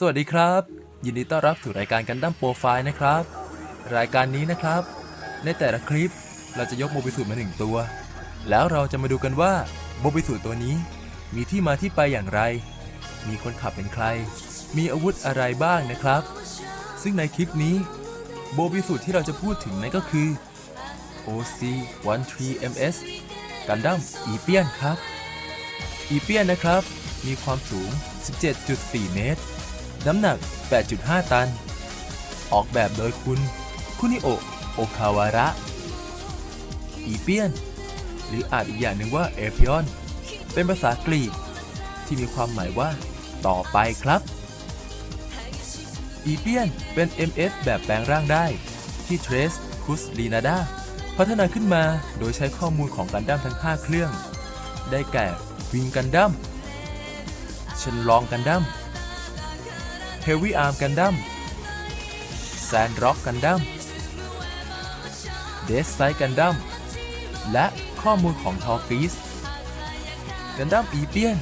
สวัสดีครับ ยินดีต้อนรับสู่รายการกันดั้มโปรไฟล์นะครับ รายการนี้นะครับ ในแต่ละคลิปเราจะยกโมบิสูตรมาหนึ่งตัว แล้วเราจะมาดูกันว่าโมบิสูตรตัวนี้ มีที่มาที่ไปอย่างไร มีคนขับเป็นใคร มีอาวุธอะไรบ้างนะครับ ซึ่งในคลิปนี้โบบิสูตรที่เราจะพูดถึงนั่นก็คือ OC13MS กันดั้มอีเปียนครับ อีเปียนนะครับ มีความสูง 17.4 เมตร น้ำหนัก 8.5 ตัน ออกแบบโดยคุณ คุนิโอโอคาวาระ อีเปียน หรืออาจอีกอย่างหนึ่งว่าเอพิออน เป็นภาษากรีก ที่มีความหมายว่า ต่อไปครับ อีเปียนเป็น MS แบบแปลงร่างได้ ที่เทรสคุสลีนาดาพัฒนาขึ้นมาโดยใช้ข้อมูลของกันดั้มทั้ง 5 เครื่อง ได้แก่วิงกันดั้มชนลองกันดั้ม เฮวี่อาร์มกันดั้มแซนร็อกกันดั้มเดสไซกันดั้มและข้อมูลของทอร์ฟิสกันดั้มอีเปียน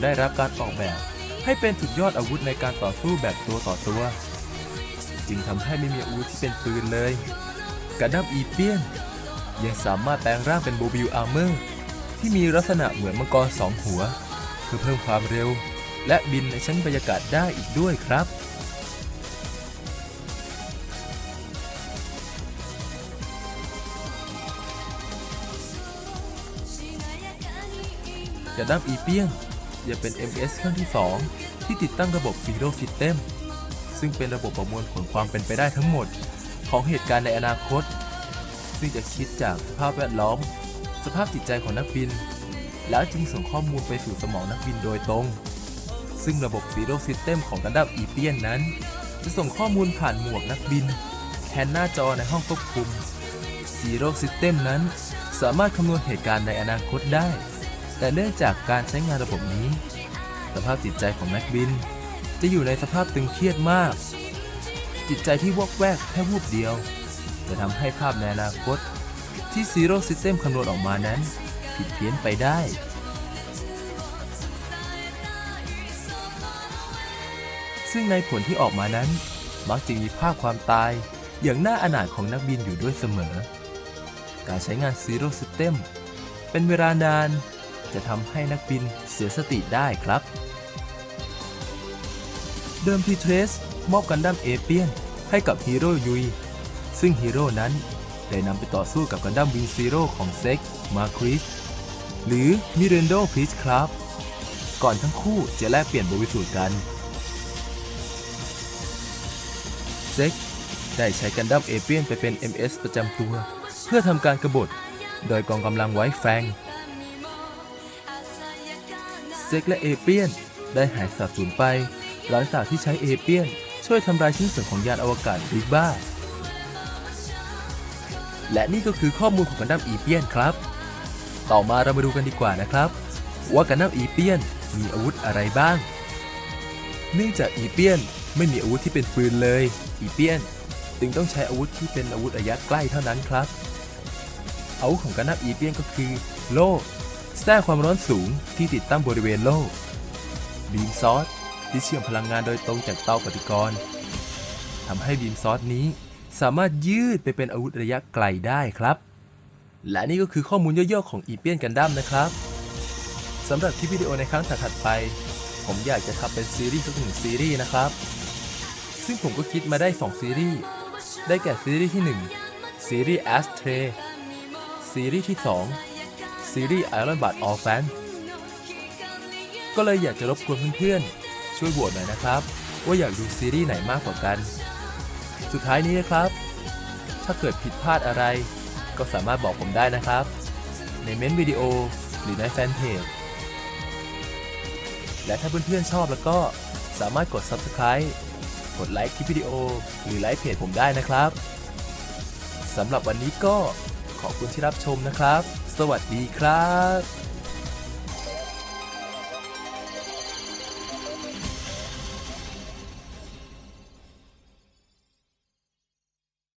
ได้รับการออกแบบให้เป็นสุดยอดอาวุธในการต่อสู้แบบตัวต่อตัว จึงทำให้ไม่มีอาวุธที่เป็นปืนเลยกันดั้มอีเปียน ยังสามารถแปลงร่างเป็นโบบิลอาร์เมอร์ที่มีลักษณะเหมือนมังกรสองหัว เพื่อเพิ่มความเร็ว และบินในชั้นบรรยากาศได้อีกด้วยครับกระดั้มอีเปียนยังเป็น MS เครื่องที่ 2 ที่ติดตั้งระบบ Zero System ซึ่งเป็นระบบประมวลผลความเป็นไปได้ทั้งหมด ของเหตุการณ์ในอนาคต ซึ่งจะคิดจากสภาพแวดล้อม สภาพจิตใจของนักบิน แล้วจึงส่งข้อมูลไปสู่สมองนักบินโดยตรง ซึ่งระบบ Zero System ของกันดั้มอีเปียนนั้น จะส่งข้อมูลผ่านหมวกนักบิน แทนหน้าจอในห้องควบคุม Zero System นั้น สามารถคำนวณเหตุการณ์ในอนาคตได้ แต่เนื่องจากการใช้งานระบบนี้ สภาพจิตใจของนักบิน จะอยู่ในสภาพตึงเครียดมาก จิตใจที่วอกแวกแค่วูบเดียว จะทำให้ภาพในอนาคต ที่ Zero System คำนวณออกมานั้น ผิดเพี้ยนไปได้ ซึ่งในผลที่ออกมานั้น มักจะมีภาพความตาย อย่างน่าอนาถของนักบินอยู่ด้วยเสมอ การใช้งาน Zero System เป็นเวลานาน จะทำให้นักบินเสียสติได้ครับ เดิมทีเทรสมอบกันดั้มเอเปียนให้กับฮีโร่ยุย ซึ่งฮีโร่นั้นได้นำไปต่อสู้กับกันดั้มวินซีโร่ของเซ็ก มาคริส หรือมิเรนโดพริสครับ ก่อนทั้งคู่จะแลกเปลี่ยนบริสูตรกัน เซ็กได้ใช้กันดั้มเอเปียนไปเป็น MS ประจำตัว เพื่อทำการกบฏ โดยกองกำลังไว้แฟงเซ็กและเอเปียนได้หายสาบสูญไป หลังจากที่ใช้เอเปียนช่วยทำลายชิ้นส่วนของยานอวกาศบิกบ้า และนี่ก็คือข้อมูลของกันดั้มอีเปียนครับ ต่อมาเรามาดูกันดีกว่านะครับ ว่ากันดั้มอีเปียนมีอาวุธอะไรบ้าง เนื่องจากอีเปียน ไม่มีอาวุธที่เป็นปืนเลย อีเปียนจึงต้องใช้อาวุธที่เป็นอาวุธระยะใกล้เท่านั้นครับ อาวุธของกันดั้มอีเปียนก็คือ โล่แทรกความร้อนสูงที่ติดตั้งบริเวณโล่บีมซอสที่เชื่อมพลังงานโดยตรงจากเตาปฏิกรณ์ทำให้บีมซอสนี้สามารถยืดไปเป็นอาวุธระยะไกลได้ครับ และนี่ก็คือข้อมูลย่อๆของอีเปียนกันดั้มนะครับสำหรับที่วิดีโอในครั้งถัดๆไป ผมอยากจะทำเป็นซีรีส์สักหนึ่งซีรีส์นะครับ ซึ่งผมก็คิดมาได้ 2 ซีรีส์ ได้แก่ซีรีส์ที่ 1 ซีรีส์ a s t r a y ซีรีส์ที่ 2 ซีรีส์ Iron Bad All Fan ก็เลยอยากจะรบกวนเพื่อนๆ ช่วยโหวตหน่อยนะครับ ว่าอยากดูซีรีส์ไหนมากกว่ากัน สุดท้ายนี้นะครับ ถ้าเกิดผิดพลาดอะไร ก็สามารถบอกผมได้นะครับ ในเม้นต์วิดีโอหรือในแฟนเพจและถ้าเพื่อนๆชอบแล้วก็สามารถกด Subscribe กดไลค์คลิปวิดีโอ หรือไลค์เพจผมได้นะครับสำหรับวันนี้ก็ขอบคุณที่รับชมนะครับ สวัสดีครับ